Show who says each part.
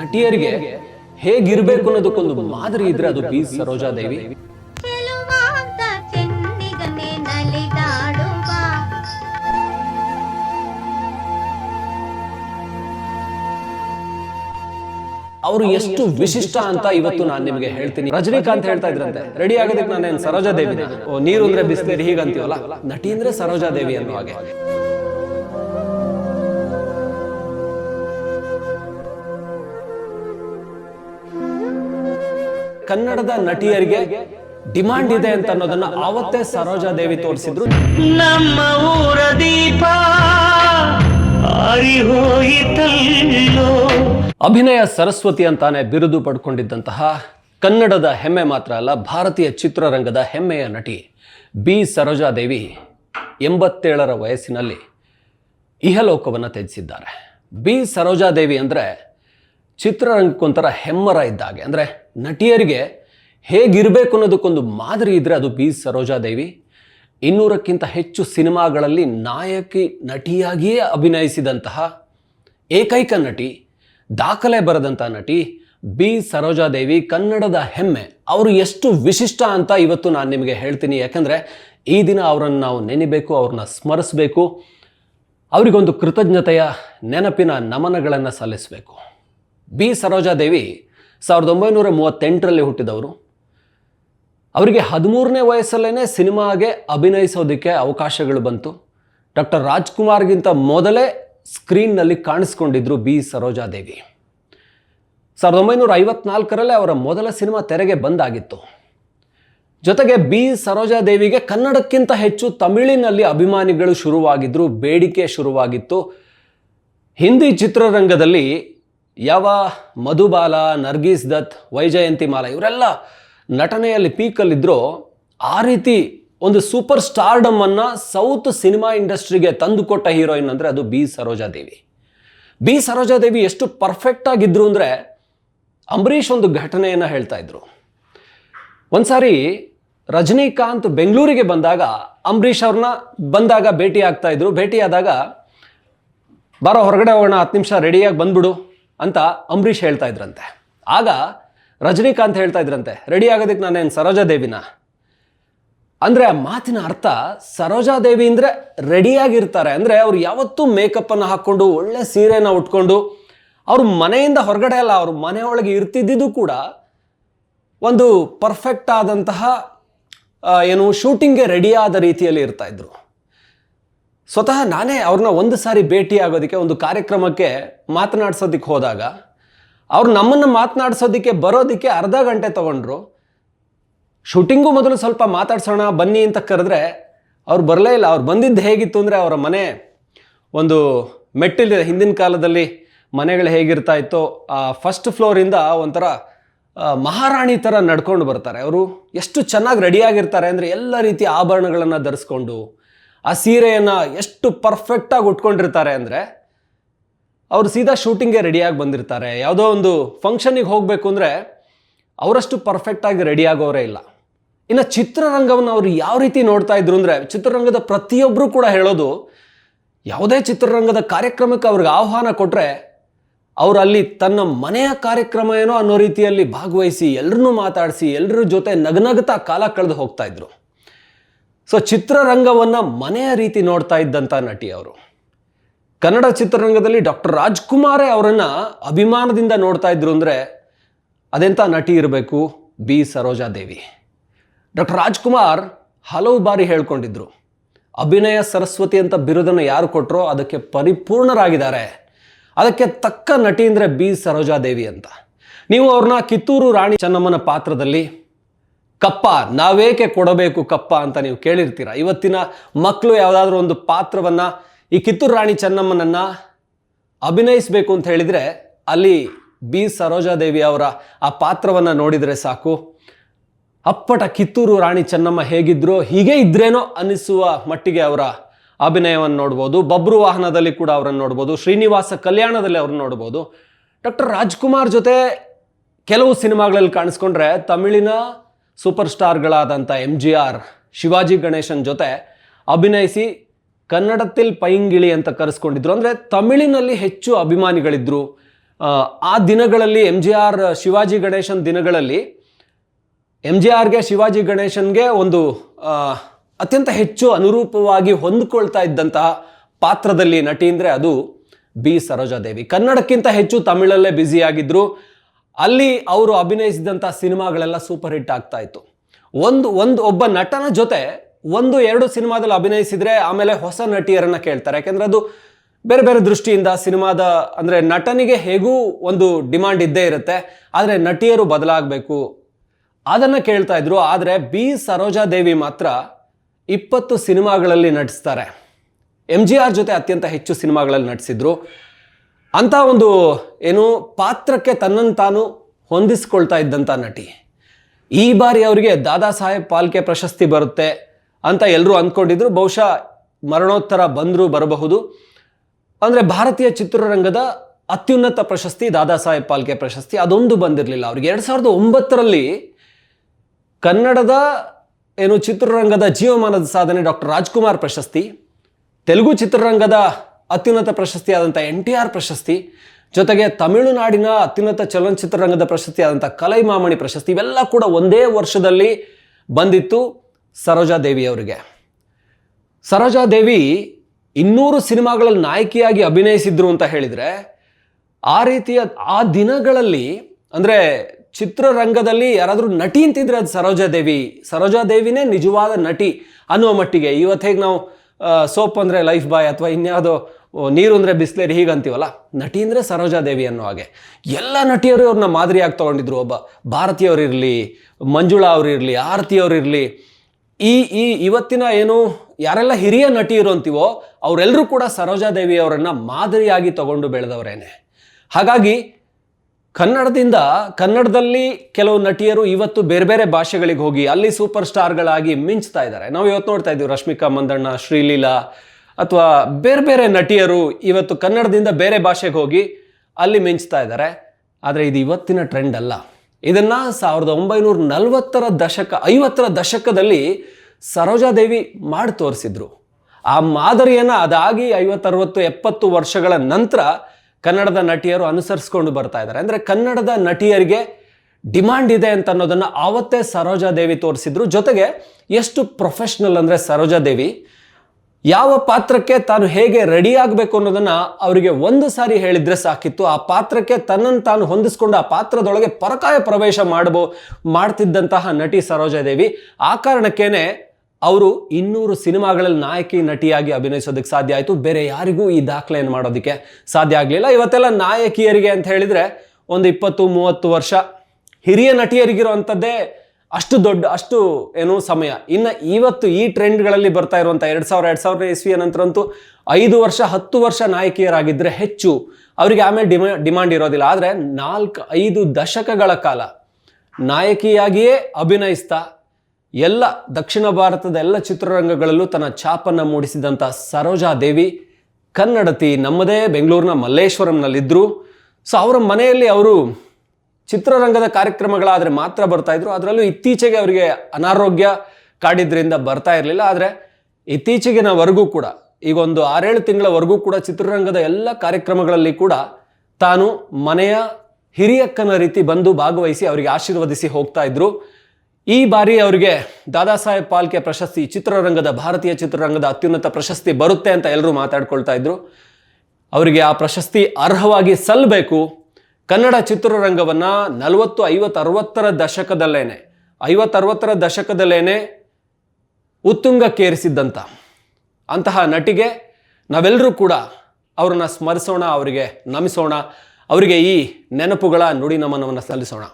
Speaker 1: ನಟಿಯರಿಗೆ ಹೇಗಿರ್ಬೇಕು ಅನ್ನೋದಕ್ಕೊಂದು ಮಾದರಿ ಇದ್ರೆ ಅದು ಬಿ ಸರೋಜಾದೇವಿ ಅವರು ಎಷ್ಟು ವಿಶಿಷ್ಟ ಅಂತ ಇವತ್ತು ನಾನು ನಿಮಗೆ ಹೇಳ್ತೀನಿ. ರಜನಿಕಾಂತ್ ಹೇಳ್ತಾ ಇದ್ರಂತೆ. ರೆಡಿ ಆಗೋದಕ್ಕೆ ನಾನೇನು ಸರೋಜಾ ದೇವಿ ನೀರು ಅಂದ್ರೆ ಬಿಸಿಲೇರಿ ಹೀಗಂತೀವಲ್ಲ? ನಟಿ ಅಂದ್ರೆ ಸರೋಜಾ ದೇವಿ ಅನ್ನೋ ಹಾಗೆ. ಕನ್ನಡದ ನಟಿಯರಿಗೆ ಡಿಮಾಂಡ್ ಇದೆ ಅಂತ ಅನ್ನೋದನ್ನ ಆವತ್ತೇ ಸರೋಜಾ ದೇವಿ ತೋರಿಸಿದ್ರು.
Speaker 2: ನಮ್ಮ ಊರ ದೀಪ
Speaker 1: ಅಭಿನಯ ಸರಸ್ವತಿ ಅಂತಾನೆ ಬಿರುದು ಪಡ್ಕೊಂಡಿದ್ದಂತಹ ಕನ್ನಡದ ಹೆಮ್ಮೆ ಮಾತ್ರ ಅಲ್ಲ ಭಾರತೀಯ ಚಿತ್ರರಂಗದ ಹೆಮ್ಮೆಯ ನಟಿ ಬಿ ಸರೋಜಾದೇವಿ ಎಂಬತ್ತೇಳರ ವಯಸ್ಸಿನಲ್ಲಿ ಇಹಲೋಕವನ್ನು ತ್ಯಜಿಸಿದ್ದಾರೆ. ಬಿ ಸರೋಜಾದೇವಿ ಅಂದರೆ ಚಿತ್ರರಂಗಕ್ಕೊಂಥರ ಹೆಮ್ಮರ ಇದ್ದಾಗೆ. ಅಂದರೆ ನಟಿಯರಿಗೆ ಹೇಗಿರಬೇಕು ಅನ್ನೋದಕ್ಕೊಂದು ಮಾದರಿ ಇದ್ದರೆ ಅದು ಬಿ ಸರೋಜಾದೇವಿ ಇನ್ನೂರಕ್ಕಿಂತ ಹೆಚ್ಚು ಸಿನಿಮಾಗಳಲ್ಲಿ ನಾಯಕಿ ನಟಿಯಾಗಿಯೇ ಅಭಿನಯಿಸಿದಂತಹ ಏಕೈಕ ನಟಿ, ದಾಖಲೆ ಬರೆದಂಥ ನಟಿ ಬಿ ಸರೋಜಾದೇವಿ ಕನ್ನಡದ ಹೆಮ್ಮೆ. ಅವರು ಎಷ್ಟು ವಿಶಿಷ್ಟ ಅಂತ ಇವತ್ತು ನಾನು ನಿಮಗೆ ಹೇಳ್ತೀನಿ. ಯಾಕಂದರೆ ಈ ದಿನ ಅವರನ್ನು ನಾವು ನೆನಿಬೇಕು, ಅವ್ರನ್ನ ಸ್ಮರಿಸಬೇಕು. ಅವರಿಗೊಂದು ಕೃತಜ್ಞತೆಯ ನೆನಪಿನ ನಮನಗಳನ್ನು ಸಲ್ಲಿಸಬೇಕು. ಬಿ ಸರೋಜಾದೇವಿ ಸಾವಿರದ ಒಂಬೈನೂರ ಮೂವತ್ತೆಂಟರಲ್ಲಿ ಹುಟ್ಟಿದವರು. ಅವರಿಗೆ ಹದಿಮೂರನೇ ವಯಸ್ಸಲ್ಲೇ ಸಿನಿಮಾಗೆ ಅಭಿನಯಿಸೋದಕ್ಕೆ ಅವಕಾಶಗಳು ಬಂತು. ಡಾಕ್ಟರ್ ರಾಜ್ಕುಮಾರ್ಗಿಂತ ಮೊದಲೇ ಸ್ಕ್ರೀನ್ನಲ್ಲಿ ಕಾಣಿಸ್ಕೊಂಡಿದ್ರು ಬಿ ಸರೋಜಾದೇವಿ ಸಾವಿರದ ಒಂಬೈನೂರ ಐವತ್ನಾಲ್ಕರಲ್ಲೇ ಅವರ ಮೊದಲ ಸಿನಿಮಾ ತೆರೆಗೆ ಬಂದಾಗಿತ್ತು. ಜೊತೆಗೆ ಬಿ ಸರೋಜಾದೇವಿಗೆ ಕನ್ನಡಕ್ಕಿಂತ ಹೆಚ್ಚು ತಮಿಳಿನಲ್ಲಿ ಅಭಿಮಾನಿಗಳು ಶುರುವಾಗಿದ್ದರು ಬೇಡಿಕೆ ಶುರುವಾಗಿತ್ತು. ಹಿಂದಿ ಚಿತ್ರರಂಗದಲ್ಲಿ ಯಾವ ಮಧುಬಾಲ, ನರ್ಗೀಸ್ ದತ್, ವೈಜಯಂತಿ ಮಾಲ ಇವರೆಲ್ಲ ನಟನೆಯಲ್ಲಿ ಪೀಕಲ್ಲಿದ್ದರೂ ಆ ರೀತಿ ಒಂದು ಸೂಪರ್ ಸ್ಟಾರ್ಡಮನ್ನು ಸೌತ್ ಸಿನಿಮಾ ಇಂಡಸ್ಟ್ರಿಗೆ ತಂದುಕೊಟ್ಟ ಹೀರೋಯಿನ್ ಅಂದರೆ ಅದು ಬಿ ಸರೋಜಾದೇವಿ ಬಿ ಸರೋಜಾದೇವಿ ಎಷ್ಟು ಪರ್ಫೆಕ್ಟ್ ಆಗಿದ್ರು ಅಂದರೆ ಅಂಬರೀಷ್ ಒಂದು ಘಟನೆಯನ್ನು ಹೇಳ್ತಾ ಇದ್ರು. ಒಂದ್ಸಾರಿ ರಜನಿಕಾಂತ್ ಬೆಂಗಳೂರಿಗೆ ಬಂದಾಗ ಅಂಬರೀಷ್ ಅವ್ರನ್ನ ಬಂದಾಗ ಭೇಟಿ ಆಗ್ತಾ ಇದ್ರು. ಭೇಟಿಯಾದಾಗ, ಬಾರೋ, ಹೊರಗಡೆ ಹೋಗೋಣ, ಹತ್ತು ನಿಮಿಷ ರೆಡಿಯಾಗಿ ಬಂದ್ಬಿಡು. ಅಂತ ಅಂಬರೀಷ್ ಹೇಳ್ತಾ ಇದ್ರಂತೆ. ಆಗ ರಜನಿಕಾಂತ್ ಹೇಳ್ತಾ ಇದ್ರಂತೆ, ರೆಡಿ ಆಗೋದಕ್ಕೆ ನಾನೇನು ಸರೋಜಾದೇವಿನ ಅಂದರೆ ಆ ಮಾತಿನ ಅರ್ಥ ಸರೋಜಾದೇವಿ ಅಂದರೆ ರೆಡಿಯಾಗಿರ್ತಾರೆ ಅಂದರೆ ಅವ್ರು ಯಾವತ್ತೂ ಮೇಕಪ್ಪನ್ನು ಹಾಕ್ಕೊಂಡು ಒಳ್ಳೆ ಸೀರೆನ ಉಟ್ಕೊಂಡು, ಅವ್ರ ಮನೆಯಿಂದ ಹೊರಗಡೆ ಅಲ್ಲ, ಅವ್ರ ಮನೆಯೊಳಗೆ ಇರ್ತಿದ್ದಿದ್ದು ಕೂಡ ಒಂದು ಪರ್ಫೆಕ್ಟ್ ಆದಂತಹ ಏನು ಶೂಟಿಂಗ್ಗೆ ರೆಡಿಯಾದ ರೀತಿಯಲ್ಲಿ ಇರ್ತಾ ಇದ್ರು. ಸ್ವತಃ ನಾನೇ ಅವ್ರನ್ನ ಒಂದು ಸಾರಿ ಭೇಟಿ ಆಗೋದಕ್ಕೆ, ಒಂದು ಕಾರ್ಯಕ್ರಮಕ್ಕೆ ಮಾತನಾಡ್ಸೋದಕ್ಕೆ ಹೋದಾಗ, ಅವ್ರು ನಮ್ಮನ್ನು ಮಾತನಾಡ್ಸೋದಕ್ಕೆ ಬರೋದಕ್ಕೆ ಅರ್ಧ ಗಂಟೆ ತಗೊಂಡ್ರು. ಶೂಟಿಂಗು ಮೊದಲು ಸ್ವಲ್ಪ ಮಾತಾಡ್ಸೋಣ, ಬನ್ನಿ ಅಂತ ಕರೆದ್ರೆ ಅವ್ರು ಬರಲೇ ಇಲ್ಲ. ಅವ್ರು ಬಂದಿದ್ದು ಹೇಗಿತ್ತು ಅಂದರೆ ಅವರ ಮನೆ ಒಂದು ಮೆಟ್ಟಿಲಿದೆ. ಹಿಂದಿನ ಕಾಲದಲ್ಲಿ ಮನೆಗಳು ಹೇಗಿರ್ತಾ ಇತ್ತೋ, ಆ ಫಸ್ಟ್ ಫ್ಲೋರಿಂದ ಒಂಥರ ಮಹಾರಾಣಿ ಥರ ನಡ್ಕೊಂಡು ಬರ್ತಾರೆ. ಅವರು ಎಷ್ಟು ಚೆನ್ನಾಗಿ ರೆಡಿಯಾಗಿರ್ತಾರೆ ಅಂದರೆ ಎಲ್ಲ ರೀತಿಯ ಆಭರಣಗಳನ್ನು ಧರಿಸ್ಕೊಂಡು ಆ ಸೀರೆಯನ್ನು ಎಷ್ಟು ಪರ್ಫೆಕ್ಟಾಗಿ ಉಟ್ಕೊಂಡಿರ್ತಾರೆ ಅಂದರೆ ಅವರು ಸೀದಾ ಶೂಟಿಂಗ್ಗೆ ರೆಡಿಯಾಗಿ ಬಂದಿರ್ತಾರೆ. ಯಾವುದೋ ಒಂದು ಫಂಕ್ಷನಿಗೆ ಹೋಗಬೇಕು ಅಂದರೆ ಅವರಷ್ಟು ಪರ್ಫೆಕ್ಟಾಗಿ ರೆಡಿ ಆಗೋರೇ ಇಲ್ಲ. ಇನ್ನು ಚಿತ್ರರಂಗವನ್ನು ಅವರು ಯಾವ ರೀತಿ ನೋಡ್ತಾ ಇದ್ರು ಅಂದರೆ ಚಿತ್ರರಂಗದ ಪ್ರತಿಯೊಬ್ಬರು ಕೂಡ ಹೇಳೋದು ಯಾವುದೇ ಚಿತ್ರರಂಗದ ಕಾರ್ಯಕ್ರಮಕ್ಕೆ ಅವ್ರಿಗೆ ಆಹ್ವಾನ ಕೊಟ್ಟರೆ ಅವರು ಅಲ್ಲಿ ತನ್ನ ಮನೆಯ ಕಾರ್ಯಕ್ರಮ ಏನೋ ಅನ್ನೋ ರೀತಿಯಲ್ಲಿ ಭಾಗವಹಿಸಿ ಎಲ್ಲರನ್ನೂ ಮಾತಾಡಿಸಿ ಎಲ್ಲರ ಜೊತೆ ನಗನಗತಾ ಕಾಲ ಕಳೆದು ಹೋಗ್ತಾ ಇದ್ರು. ಸೊ ಚಿತ್ರರಂಗವನ್ನು ಮನೆಯ ರೀತಿ ನೋಡ್ತಾ ಇದ್ದಂಥ ನಟಿ ಅವರು. ಕನ್ನಡ ಚಿತ್ರರಂಗದಲ್ಲಿ ಡಾಕ್ಟರ್ ರಾಜ್ಕುಮಾರೇ ಅವರನ್ನು ಅಭಿಮಾನದಿಂದ ನೋಡ್ತಾ ಇದ್ರು ಅಂದರೆ ಅದೆಂಥ ನಟಿ ಇರಬೇಕು? ಬಿ. ಸರೋಜಾದೇವಿ ಡಾಕ್ಟರ್ ರಾಜ್ಕುಮಾರ್ ಹಲವು ಬಾರಿ ಹೇಳ್ಕೊಂಡಿದ್ರು, ಅಭಿನಯ ಸರಸ್ವತಿ ಅಂತ ಬಿರುದನ್ನು ಯಾರು ಕೊಟ್ಟರೋ ಅದಕ್ಕೆ ಪರಿಪೂರ್ಣರಾಗಿದ್ದಾರೆ. ಅದಕ್ಕೆ ತಕ್ಕ ನಟಿ ಅಂದರೆ ಬಿ. ಸರೋಜಾದೇವಿ ಅಂತ. ನೀವು ಅವ್ರನ್ನ ಕಿತ್ತೂರು ರಾಣಿ ಚೆನ್ನಮ್ಮನ ಪಾತ್ರದಲ್ಲಿ ಕಪ್ಪ, ನಾವೇಕೆ ಕೊಡಬೇಕು ಕಪ್ಪ ಅಂತ ನೀವು ಕೇಳಿರ್ತೀರ? ಇವತ್ತಿನ ಮಕ್ಕಳು ಯಾವುದಾದ್ರೂ ಒಂದು ಪಾತ್ರವನ್ನು, ಈ ಕಿತ್ತೂರು ರಾಣಿ ಚೆನ್ನಮ್ಮನನ್ನು ಅಭಿನಯಿಸಬೇಕು ಅಂತ ಹೇಳಿದರೆ ಅಲ್ಲಿ ಬಿ ಸರೋಜಾದೇವಿ ಅವರ ಆ ಪಾತ್ರವನ್ನು ನೋಡಿದರೆ ಸಾಕು. ಅಪ್ಪಟ ಕಿತ್ತೂರು ರಾಣಿ ಚೆನ್ನಮ್ಮ ಹೇಗಿದ್ರೋ, ಹೀಗೆ ಇದ್ರೇನೋ ಅನ್ನಿಸುವ ಮಟ್ಟಿಗೆ ಅವರ ಅಭಿನಯವನ್ನು ನೋಡ್ಬೋದು. ಬಬ್ರು ವಾಹನದಲ್ಲಿ ಕೂಡ ಅವರನ್ನು ನೋಡ್ಬೋದು. ಶ್ರೀನಿವಾಸ ಕಲ್ಯಾಣದಲ್ಲಿ ಅವ್ರನ್ನ ನೋಡ್ಬೋದು. ಡಾಕ್ಟರ್ ರಾಜ್ಕುಮಾರ್ ಜೊತೆ ಕೆಲವು ಸಿನಿಮಾಗಳಲ್ಲಿ ಕಾಣಿಸ್ಕೊಂಡ್ರೆ ತಮಿಳಿನ super ಸ್ಟಾರ್ಗಳಾದಂಥ M G R Shivaji Ganesan ಜೊತೆ ಅಭಿನಯಿಸಿ ಕನ್ನಡದಲ್ಲಿ ಪೈಂಗಿಳಿ ಅಂತ ಕರೆಸ್ಕೊಂಡಿದ್ರು. ಅಂದರೆ ತಮಿಳಿನಲ್ಲಿ ಹೆಚ್ಚು ಅಭಿಮಾನಿಗಳಿದ್ದರು ಆ ದಿನಗಳಲ್ಲಿ M G R Sivaji Ganesan ದಿನಗಳಲ್ಲಿ ಎಂ ಜಿ ಆರ್ಗೆ ಶಿವಾಜಿ ಗಣೇಶನ್ಗೆ ಒಂದು ಅತ್ಯಂತ ಹೆಚ್ಚು ಅನುರೂಪವಾಗಿ ಹೊಂದ್ಕೊಳ್ತಾ ಇದ್ದಂತಹ ಪಾತ್ರದಲ್ಲಿ ನಟಿ ಅಂದರೆ ಅದು ಬಿ. ಸರೋಜಾದೇವಿ. ಕನ್ನಡಕ್ಕಿಂತ ಹೆಚ್ಚು ತಮಿಳಲ್ಲೇ ಬ್ಯುಸಿಯಾಗಿದ್ದರು ಅಲ್ಲಿ ಅವರು ಅಭಿನಯಿಸಿದಂಥ ಸಿನಿಮಾಗಳೆಲ್ಲ ಸೂಪರ್ ಹಿಟ್ ಆಗ್ತಾ ಇತ್ತು. ಒಂದು ಒಂದು ಒಬ್ಬ ನಟನ ಜೊತೆ ಒಂದು, ಎರಡು ಸಿನಿಮಾದಲ್ಲಿ ಅಭಿನಯಿಸಿದರೆ ಆಮೇಲೆ ಹೊಸ ನಟಿಯರನ್ನು ಕೇಳ್ತಾರೆ. ಯಾಕೆಂದರೆ ಅದು ಬೇರೆ ಬೇರೆ ದೃಷ್ಟಿಯಿಂದ ಸಿನಿಮಾದ, ಅಂದರೆ ನಟನಿಗೆ ಹೇಗೂ ಒಂದು ಡಿಮಾಂಡ್ ಇದ್ದೇ ಇರುತ್ತೆ. ಆದರೆ ನಟಿಯರು ಬದಲಾಗಬೇಕು. ಅದನ್ನು ಕೇಳ್ತಾ ಇದ್ರು. ಆದರೆ ಬಿ ಸರೋಜಾದೇವಿ ಮಾತ್ರ ಇಪ್ಪತ್ತು ಸಿನಿಮಾಗಳಲ್ಲಿ ನಟಿಸ್ತಾರೆ. ಎಂ ಜಿ ಆರ್ ಜೊತೆ ಅತ್ಯಂತ ಹೆಚ್ಚು ಸಿನಿಮಾಗಳಲ್ಲಿ ನಟಿಸಿದ್ರು. ಅಂತ ಒಂದು ಏನು ಪಾತ್ರಕ್ಕೆ ತನ್ನನ್ನು ತಾನು ಹೊಂದಿಸ್ಕೊಳ್ತಾ ಇದ್ದಂಥ ನಟಿ. ಈ ಬಾರಿ ಅವರಿಗೆ ದಾದಾ ಸಾಹೇಬ್ ಪಾಲ್ಕೆ ಪ್ರಶಸ್ತಿ ಬರುತ್ತೆ ಅಂತ ಎಲ್ಲರೂ ಅಂದ್ಕೊಂಡಿದ್ರು. ಬಹುಶಃ ಮರಣೋತ್ತರ ಬಂದರೂ ಬರಬಹುದು. ಅಂದರೆ ಭಾರತೀಯ ಚಿತ್ರರಂಗದ ಅತ್ಯುನ್ನತ ಪ್ರಶಸ್ತಿ ದಾದಾ ಸಾಹೇಬ್ ಪಾಲ್ಕೆ ಪ್ರಶಸ್ತಿ. ಅದೊಂದು ಬಂದಿರಲಿಲ್ಲ ಅವ್ರಿಗೆ. ಎರಡು ಸಾವಿರದ ಒಂಬತ್ತರಲ್ಲಿ ಕನ್ನಡದ ಏನು ಚಿತ್ರರಂಗದ ಜೀವಮಾನದ ಸಾಧನೆ ಡಾಕ್ಟರ್ ರಾಜ್ಕುಮಾರ್ ಪ್ರಶಸ್ತಿ. ತೆಲುಗು ಚಿತ್ರರಂಗದ ಅತ್ಯುನ್ನತ ಪ್ರಶಸ್ತಿಯಾದಂಥ ಎನ್ ಟಿ ಆರ್ ಪ್ರಶಸ್ತಿ, ಜೊತೆಗೆ ತಮಿಳುನಾಡಿನ ಅತ್ಯುನ್ನತ ಚಲನಚಿತ್ರರಂಗದ ಪ್ರಶಸ್ತಿಯಾದಂಥ ಕಲೈಮಾಮಣಿ ಪ್ರಶಸ್ತಿ, ಇವೆಲ್ಲ ಕೂಡ ಒಂದೇ ವರ್ಷದಲ್ಲಿ ಬಂದಿತ್ತು ಸರೋಜಾ ದೇವಿ ಅವರಿಗೆ. ಸರೋಜಾದೇವಿ ಇನ್ನೂರು ಸಿನಿಮಾಗಳಲ್ಲಿ ನಾಯಕಿಯಾಗಿ ಅಭಿನಯಿಸಿದ್ರು ಅಂತ ಹೇಳಿದರೆ, ಆ ರೀತಿಯ, ಆ ದಿನಗಳಲ್ಲಿ, ಅಂದರೆ ಚಿತ್ರರಂಗದಲ್ಲಿ ಯಾರಾದರೂ ನಟಿ ಅಂತಿದ್ರೆ ಅದು ಸರೋಜಾ ದೇವಿ. ಸರೋಜಾ ದೇವಿನೇ ನಿಜವಾದ ನಟಿ ಅನ್ನುವ ಮಟ್ಟಿಗೆ. ಇವತ್ತೇಗೆ ನಾವು ಸೋಪ್ ಅಂದರೆ ಲೈಫ್ ಬಾಯ್ ಅಥವಾ ಇನ್ಯಾವುದೋ ನೀರು ಅಂದರೆ ಬಿಸ್ಲೇರಿ, ಹೀಗಂತೀವಲ್ಲ? ನಟಿ ಅಂದರೆ ಸರೋಜಾದೇವಿ ಅನ್ನೋ ಹಾಗೆ. ಎಲ್ಲ ನಟಿಯರು ಅವ್ರನ್ನ ಮಾದರಿಯಾಗಿ ತೊಗೊಂಡಿದ್ರು. ಒಬ್ಬ ಭಾರತೀಯವರಿರಲಿ ಮಂಜುಳಾ ಅವರಿರಲಿ ಆರತಿ ಅವರಿರಲಿ ಈ ಈ ಇವತ್ತಿನ ಏನು ಯಾರೆಲ್ಲ ಹಿರಿಯ ನಟಿಯರು ಅಂತೀವೋ ಅವರೆಲ್ಲರೂ ಕೂಡ ಸರೋಜಾದೇವಿ ಅವರನ್ನು ಮಾದರಿಯಾಗಿ ತಗೊಂಡು ಬೆಳೆದವರೇನೆ. ಹಾಗಾಗಿ ಕನ್ನಡದಿಂದ, ಕನ್ನಡದಲ್ಲಿ ಕೆಲವು ನಟಿಯರು ಇವತ್ತು ಬೇರೆ ಬೇರೆ ಭಾಷೆಗಳಿಗೆ ಹೋಗಿ ಅಲ್ಲಿ ಸೂಪರ್ ಸ್ಟಾರ್ಗಳಾಗಿ ಮಿಂಚ್ತಾ ಇದ್ದಾರೆ. ನಾವು ಇವತ್ತು ನೋಡ್ತಾ ಇದ್ದೀವಿ ರಶ್ಮಿಕಾ ಮಂದಣ್ಣ, ಶ್ರೀಲೀಲಾ ಅಥವಾ ಬೇರೆ ಬೇರೆ ನಟಿಯರು ಇವತ್ತು ಕನ್ನಡದಿಂದ ಬೇರೆ ಭಾಷೆಗೆ ಹೋಗಿ ಅಲ್ಲಿ ಮಿಂಚ್ತಾ ಇದ್ದಾರೆ. ಆದರೆ ಇದು ಇವತ್ತಿನ ಟ್ರೆಂಡ್ ಅಲ್ಲ. ಇದನ್ನ ಸಾವಿರದ ಒಂಬೈನೂರ ನಲವತ್ತರ ದಶಕ, ಐವತ್ತರ ದಶಕದಲ್ಲಿ ಸರೋಜಾದೇವಿ ಮಾಡಿ ತೋರಿಸಿದ್ರು ಆ ಮಾದರಿಯನ್ನು ಅದಾಗಿ ಐವತ್ತರವತ್ತು ಎಪ್ಪತ್ತು ವರ್ಷಗಳ ನಂತರ ಕನ್ನಡದ ನಟಿಯರು ಅನುಸರಿಸ್ಕೊಂಡು ಬರ್ತಾ ಇದ್ದಾರೆ. ಅಂದರೆ ಕನ್ನಡದ ನಟಿಯರಿಗೆ ಡಿಮಾಂಡ್ ಇದೆ ಅಂತ ಅನ್ನೋದನ್ನು ಆವತ್ತೇ ಸರೋಜಾದೇವಿ ತೋರಿಸಿದ್ರು. ಜೊತೆಗೆ ಎಷ್ಟು ಪ್ರೊಫೆಷ್ನಲ್ ಅಂದರೆ ಸರೋಜಾದೇವಿ ಯಾವ ಪಾತ್ರಕ್ಕೆ ತಾನು ಹೇಗೆ ರೆಡಿ ಆಗಬೇಕು ಅನ್ನೋದನ್ನು ಅವರಿಗೆ ಒಂದು ಸಾರಿ ಹೇಳಿದ್ರೆ ಸಾಕಿತ್ತು. ಆ ಪಾತ್ರಕ್ಕೆ ತನ್ನನ್ನು ತಾನು ಹೊಂದಿಸ್ಕೊಂಡು ಆ ಪಾತ್ರದೊಳಗೆ ಪರಕಾಯ ಪ್ರವೇಶ ಮಾಡಬೋ ಮಾಡ್ತಿದ್ದಂತಹ ನಟಿ ಸರೋಜಾದೇವಿ ಆ ಕಾರಣಕ್ಕೇನೆ ಅವರು ಇನ್ನೂರು ಸಿನಿಮಾಗಳಲ್ಲಿ ನಾಯಕಿ ನಟಿಯಾಗಿ ಅಭಿನಯಿಸೋದಕ್ಕೆ ಸಾಧ್ಯ ಆಯಿತು. ಬೇರೆ ಯಾರಿಗೂ ಈ ದಾಖಲೆಯನ್ನು ಮಾಡೋದಕ್ಕೆ ಸಾಧ್ಯ ಆಗಲಿಲ್ಲ. ಇವತ್ತೆಲ್ಲ ನಾಯಕಿಯರಿಗೆ ಅಂತ ಹೇಳಿದರೆ ಒಂದು ಇಪ್ಪತ್ತು, ಮೂವತ್ತು ವರ್ಷ ಹಿರಿಯ ನಟಿಯರಿಗಿರುವಂಥದ್ದೇ ಅಷ್ಟು ದೊಡ್ಡ, ಅಷ್ಟು ಏನು ಸಮಯ. ಇನ್ನು ಇವತ್ತು ಈ ಟ್ರೆಂಡ್ಗಳಲ್ಲಿ ಬರ್ತಾ ಇರುವಂಥ ಎರಡು ಸಾವಿರ ಎರಡು ಸಾವಿರ ಇಸ್ವಿಯ ನಂತರಂತೂ ಐದು ವರ್ಷ, ಹತ್ತು ವರ್ಷ ನಾಯಕಿಯರಾಗಿದ್ದರೆ ಹೆಚ್ಚು ಅವರಿಗೆ ಆಮೇಲೆ ಡಿಮಾ, ಡಿಮಾಂಡ್ ಇರೋದಿಲ್ಲ. ಆದರೆ ನಾಲ್ಕು, ಐದು ದಶಕಗಳ ಕಾಲ ನಾಯಕಿಯಾಗಿಯೇ ಅಭಿನಯಿಸ್ತಾ ಎಲ್ಲ ದಕ್ಷಿಣ ಭಾರತದ ಎಲ್ಲ ಚಿತ್ರರಂಗಗಳಲ್ಲೂ ತನ್ನ ಛಾಪನ್ನು ಮೂಡಿಸಿದಂಥ ಸರೋಜಾ ದೇವಿ ಕನ್ನಡತಿ ನಮ್ಮದೇ ಬೆಂಗಳೂರಿನ ಮಲ್ಲೇಶ್ವರಂನಲ್ಲಿದ್ದರು ಸೊ ಅವರ ಮನೆಯಲ್ಲಿ ಅವರು ಚಿತ್ರರಂಗದ ಕಾರ್ಯಕ್ರಮಗಳಾದರೆ ಮಾತ್ರ ಬರ್ತಾಯಿದ್ರು ಅದರಲ್ಲೂ ಇತ್ತೀಚೆಗೆ ಅವರಿಗೆ ಅನಾರೋಗ್ಯ ಕಾಡಿದ್ರಿಂದ ಬರ್ತಾ ಇರಲಿಲ್ಲ. ಆದರೆ ಇತ್ತೀಚೆಗಿನವರೆಗೂ ಕೂಡ ಈಗ ಒಂದು ಆರೇಳು ತಿಂಗಳವರೆಗೂ ಕೂಡ ಚಿತ್ರರಂಗದ ಎಲ್ಲ ಕಾರ್ಯಕ್ರಮಗಳಲ್ಲಿ ಕೂಡ ತಾನು ಮನೆಯ ಹಿರಿಯಕ್ಕನ ರೀತಿ ಬಂದು ಭಾಗವಹಿಸಿ ಅವರಿಗೆ ಆಶೀರ್ವದಿಸಿ ಹೋಗ್ತಾ ಇದ್ರು. ಈ ಬಾರಿ ಅವರಿಗೆ ದಾದಾ ಸಾಹೇಬ್ ಪಾಲ್ಕೆ ಪ್ರಶಸ್ತಿ, ಚಿತ್ರರಂಗದ, ಭಾರತೀಯ ಚಿತ್ರರಂಗದ ಅತ್ಯುನ್ನತ ಪ್ರಶಸ್ತಿ ಬರುತ್ತೆ ಅಂತ ಎಲ್ಲರೂ ಮಾತಾಡ್ಕೊಳ್ತಾ ಇದ್ರು. ಅವರಿಗೆ ಆ ಪ್ರಶಸ್ತಿ ಅರ್ಹವಾಗಿ ಸಲ್ಲಬೇಕು ಕನ್ನಡ ಚಿತ್ರರಂಗವನ್ನು ನಲವತ್ತು ಐವತ್ತು ಅರವತ್ತರ ದಶಕದಲ್ಲೇನೆ, ಐವತ್ತರವತ್ತರ ದಶಕದಲ್ಲೇನೆ ಉತ್ತುಂಗಕ್ಕೇರಿಸಿದ್ದಂಥ ಅಂತಹ ನಟಿಗೆ ನಾವೆಲ್ಲರೂ ಕೂಡ ಅವರನ್ನು ಸ್ಮರಿಸೋಣ, ಅವರಿಗೆ ನಮಿಸೋಣ, ಅವರಿಗೆ ಈ ನೆನಪುಗಳ ನುಡಿ ನಮನವನ್ನು ಸಲ್ಲಿಸೋಣ.